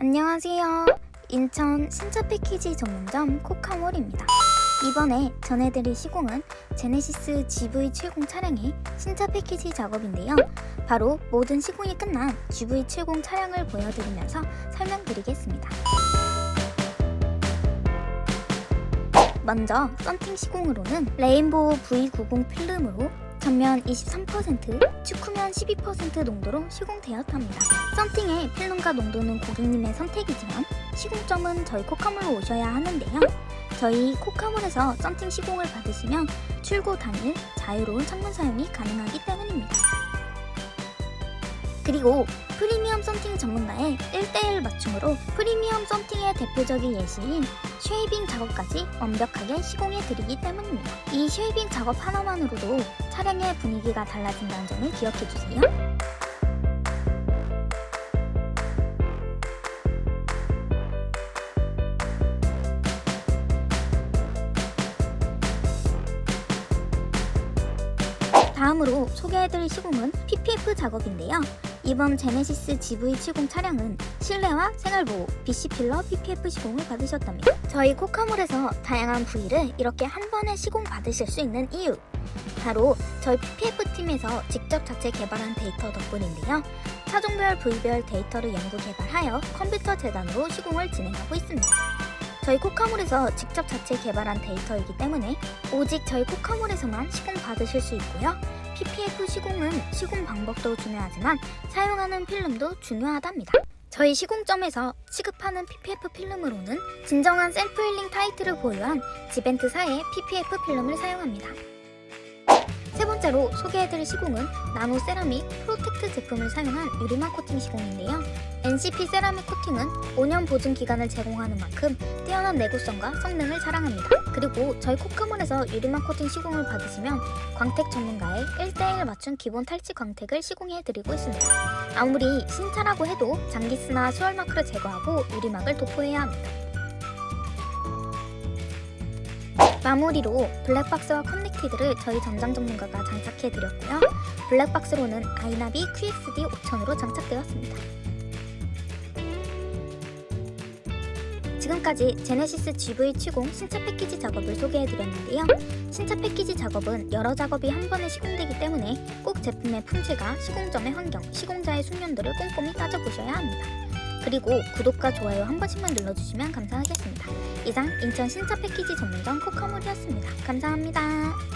안녕하세요. 인천 신차 패키지 전문점 코카몰입니다. 이번에 전해드릴 시공은 제네시스 GV70 차량의 신차 패키지 작업인데요. 바로 모든 시공이 끝난 GV70 차량을 보여드리면서 설명드리겠습니다. 먼저 썬팅 시공으로는 레인보우 V90 필름으로 전면 23%, 축후면 12% 농도로 시공되었답니다. 썬팅의 필름과 농도는 고객님의 선택이지만 시공점은 저희 코카몰로 오셔야 하는데요. 저희 코카몰에서 썬팅 시공을 받으시면 출고 당일 자유로운 창문 사용이 가능하기 때문입니다. 그리고 프리미엄 썬팅 전문가의 1대1 맞춤으로 프리미엄 썬팅의 대표적인 예시인 쉐이빙 작업까지 완벽하게 시공해 드리기 때문입니다. 이 쉐이빙 작업 하나만으로도 차량의 분위기가 달라진다는 점을 기억해 주세요. 다음으로 소개해드릴 시공은 PPF 작업인데요. 이번 제네시스 GV70 차량은 실내와 생활보호, BC 필러 PPF 시공을 받으셨답니다. 저희 코카몰에서 다양한 부위를 이렇게 한 번에 시공 받으실 수 있는 이유. 바로 저희 PPF 팀에서 직접 자체 개발한 데이터 덕분인데요. 차종별 부위별 데이터를 연구 개발하여 컴퓨터 재단으로 시공을 진행하고 있습니다. 저희 코카몰에서 직접 자체 개발한 데이터이기 때문에 오직 저희 코카몰에서만 시공 받으실 수 있고요. PPF 시공은 시공 방법도 중요하지만 사용하는 필름도 중요하답니다. 저희 시공점에서 취급하는 PPF 필름으로는 진정한 셀프 힐링 타이틀을 보유한 지벤트사의 PPF 필름을 사용합니다. 세 번째로 소개해드릴 시공은 나노 세라믹 프로텍트 제품을 사용한 유리막 코팅 시공인데요. NCP 세라믹 코팅은 5년 보증 기간을 제공하는 만큼 뛰어난 내구성과 성능을 자랑합니다. 그리고 저희 코카몰에서 유리막 코팅 시공을 받으시면 광택 전문가의 1대1 맞춤 기본 탈취 광택을 시공해드리고 있습니다. 아무리 신차라고 해도 장기스나 수월마크를 제거하고 유리막을 도포해야 합니다. 마무리로 블랙박스와 커넥티드를 저희 전장 전문가가 장착해드렸고요. 블랙박스로는 아이나비 QXD 5000으로 장착되었습니다. 지금까지 제네시스 GV70 신차 패키지 작업을 소개해드렸는데요. 신차 패키지 작업은 여러 작업이 한 번에 시공되기 때문에 꼭 제품의 품질과 시공점의 환경, 시공자의 숙련도를 꼼꼼히 따져보셔야 합니다. 그리고 구독과 좋아요 한 번씩만 눌러주시면 감사하겠습니다. 이상 인천 신차 패키지 전문점 코카몰이었습니다. 감사합니다.